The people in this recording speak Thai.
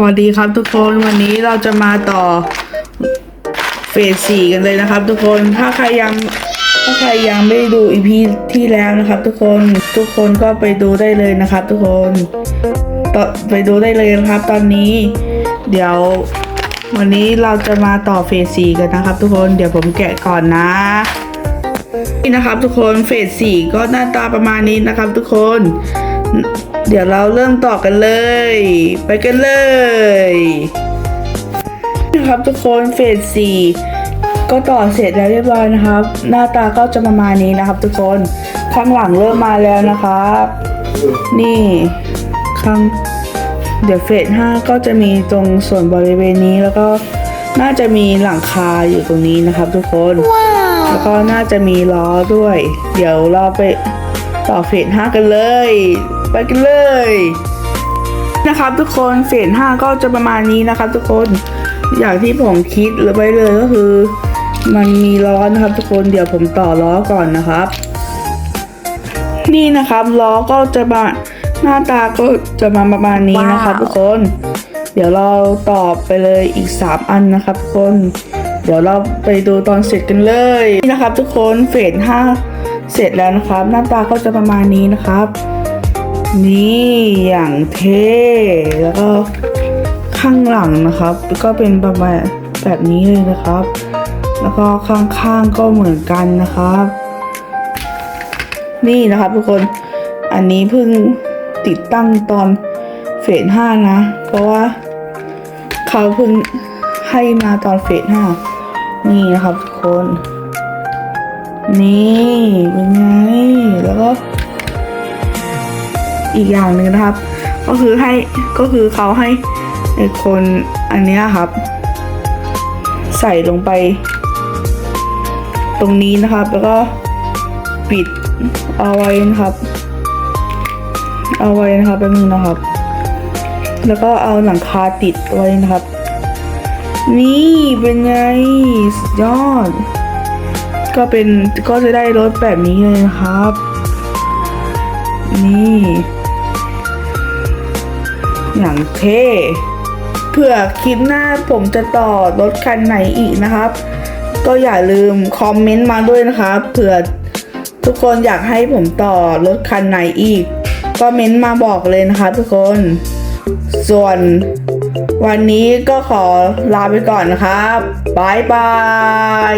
สวัสดีครับทุกคนวันนี้เราจะมาต่อเฟสสี่กันเลยนะครับ ทุกคนถ้าใครยังถ้าใครยังไม่ด้ดูอีพีที่แล้วนะครับ ทุกคนทุกคนก็ไปดูได้เลยนะครับ ทุกคนต่อไปดูได้เลยนะครับ ตอนนี้ เดี๋ยว วันนี้เราจะมาต่อเฟสสี่กันนะครับ ทุกคนเดี๋ยวผมแกะก่อนนะนี่นะครับ ทุกคนเฟสสี่ก็หน้าตาประมาณนี้นะครับ ทุกคน เดี๋ยวเราเริ่มต่อกันเลย ไปกันเลยนะครับทุกคนเฟสสี่ก็ต่อเสร็จแล้วเรียบร้อยนะครับ หน้าตาก็จะประมาณนี้นะครับทุกคนข้างหลังเริ่มมาแล้วนะครับ นี่ข้างเดี๋ยวเฟสห้าก็จะมีตรงส่วนบริเวณนี้แล้วก็น่าจะมีหลังคาอยู่ตรงนี้นะครับทุกคน แล้วก็น่าจะมีล้อด้วย เดี๋ยวเราไป ต่อเฟสห้ากันเลย ไปกันเลย นะครับทุกคนเฟสห้าก็จะประมาณนี้นะครับ ทุกคนอย่างที่ผมคิดหรือไปเลยก็คือ มันมีล้อนะครับ ทุกคนเดี๋ยวผมต่อล้อก่อนนะครับ นี่นะครับล้อก็จะมาหน้าตาก็จะมาประมาณนี้นะครับ ทุกคน เดี๋ยวเราต่อไปเลยอีก 3 อันนะครับทุกคน เดี๋ยวเราไปดูตอนเสร็จกันเลยนี่นะครับ ทุกคนเฟสห้า เสร็จแล้วนะครับ หน้าตาก็จะประมาณนี้นะครับ นี่อย่างเท่แล้วก็ข้างหลังนะครับ ก็เป็นประมาณแบบนี้เลยนะครับ แล้วก็ข้างๆก็เหมือนกันนะครับ นี่นะครับทุกคนอันนี้เพิ่งติดตั้งตอนเฟสห้านะ เพราะว่าเขาเพิ่งให้มาตอนเฟสห้านี่นะครับทุกคน นี่เป็นไง แล้วก็อีกอย่างหนึ่งนะครับ ก็คือให้ก็คือเขาให้ไอคนอันเนี้ยครับ ใส่ลงไป ตรงนี้นะครับ แล้วก็ปิดเอาไว้นะครับ เอาไว้นะครับแป๊บนึงนะครับ แล้วก็เอาหลังคาติดไว้นะครับ นี่เป็นไงสุดยอด ก็เป็นก็จะได้รถแบบนี้เลยนะครับ นี่ อย่างเท่เผื่อคลิปหน้าผมจะต่อรถคันไหนอีกนะครับ ก็อย่าลืมคอมเมนต์มาด้วยนะครับเผื่อทุกคนอยากให้ผมต่อรถคันไหนอีก ก็เม้นต์มาบอกเลยนะครับทุกคน ส่วน วันนี้ก็ขอลาไปก่อนนะครับบายบาย